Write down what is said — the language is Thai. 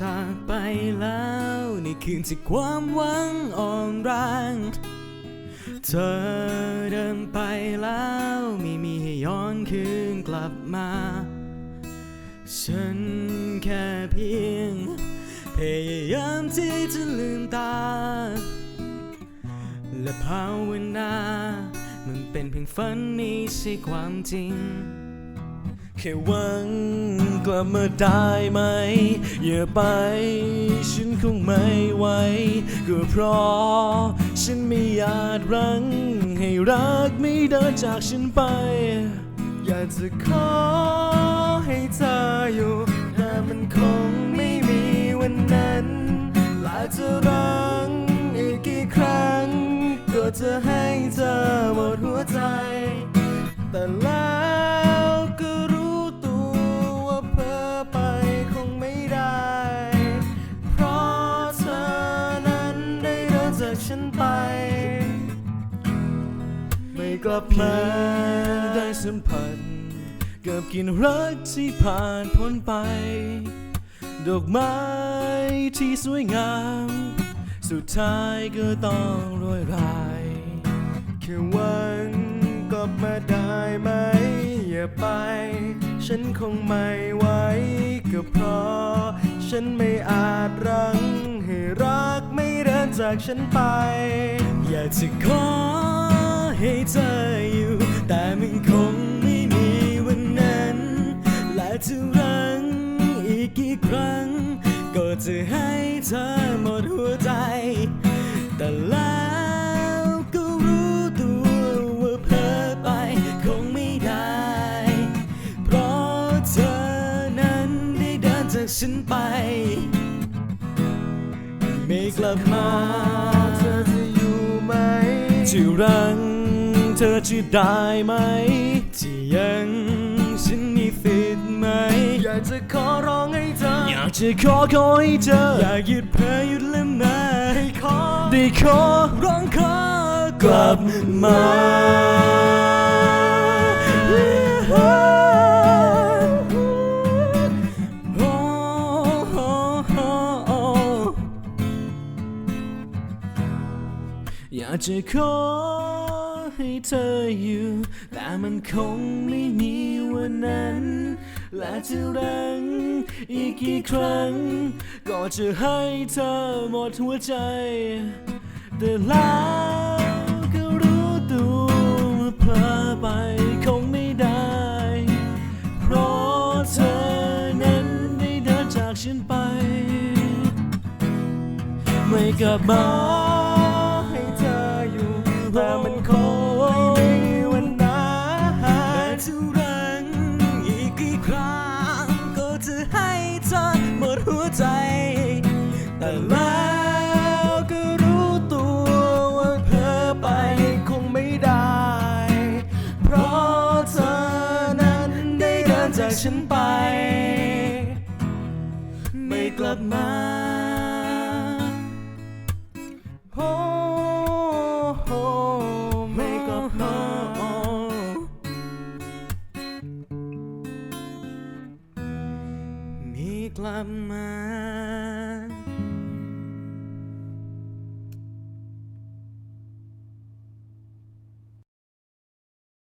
จากไปแล้วในคืนที่ความหวังอ่อนแรงเธอเดินไปแล้วไม่มีให้ย้อนคืนกลับมา ฉันแค่เพียง พยายามที่จะลืมตา และภาวนา มันเป็นเพียงฝันไม่ใช่ความจริง แค่หวังกลับมาได้ไหม อย่าไป ฉันคงไม่ไหวก็เพราะ ฉันไม่อาจรั้ง ให้รักไม่เดินจากฉันไป อยากจะขอให้เธออยู่แต่มันคงไม่มีวันนั้นละจะรังอีกกี่ครั้ง ก็จะให้เธอหมดหัวใจ แต่แล้ว ฉันไป ไม่กลับมาได้สัมผัสกับกลินรักที่ผ่านพ้นไป ดอกไม้ที่สวยงาม สุดท้ายก็ต้องโรยรายแค่หวังกลับมาได้ไหม อย่าไป ฉันคงไม่ไหวก็เพราะ ฉันไม่อาจรั้งให้รักไม่ จากฉันไป อยากจะขอให้เธออยู่ แต่มันคงไม่มีวันนั้น และจะรังอีกกี่ครั้ง ก็จะให้เธอหมดหัวใจ แต่แล้วก็รู้ตัวว่าเพ้อไปคงไม่ได้ เพราะเธอนั้นได้เดินจากฉันไป ไม่กลับมาเธอจะอยู่ไหมที่รังเธอจะได้ไหม ที่ยังฉันมีสิทธิ์ไหม อยากจะขอร้องให้เธอ อยากจะขอขอให้เธอ อย่าหยุดเพ้อหยุดละเมอให้ขอได้ขอร้องขอกลับมา อยากจะขอให้เธออยู่ แต่มันคงไม่มีวันนั้น และจะรังอีกกี่ครั้ง ก็จะให้เธอหมดหัวใจ แต่แล้วก็รู้ตัวว่าเพลอไปคงไม่ได้ เพราะเธอนั้นได้เดินจากฉันไป ไม่กลับมา อยู่แต่มันคงไม่มีวันนั้นแต่จะรังอีกกี่ครั้งก็จะให้เธอหมดหัวใจ แต่แล้วก็รู้ตัวว่าเพ้อไปคงไม่ได้ เพราะเธอนั้นได้เดินจากฉันไป ไม่กลับมา มีกลับมา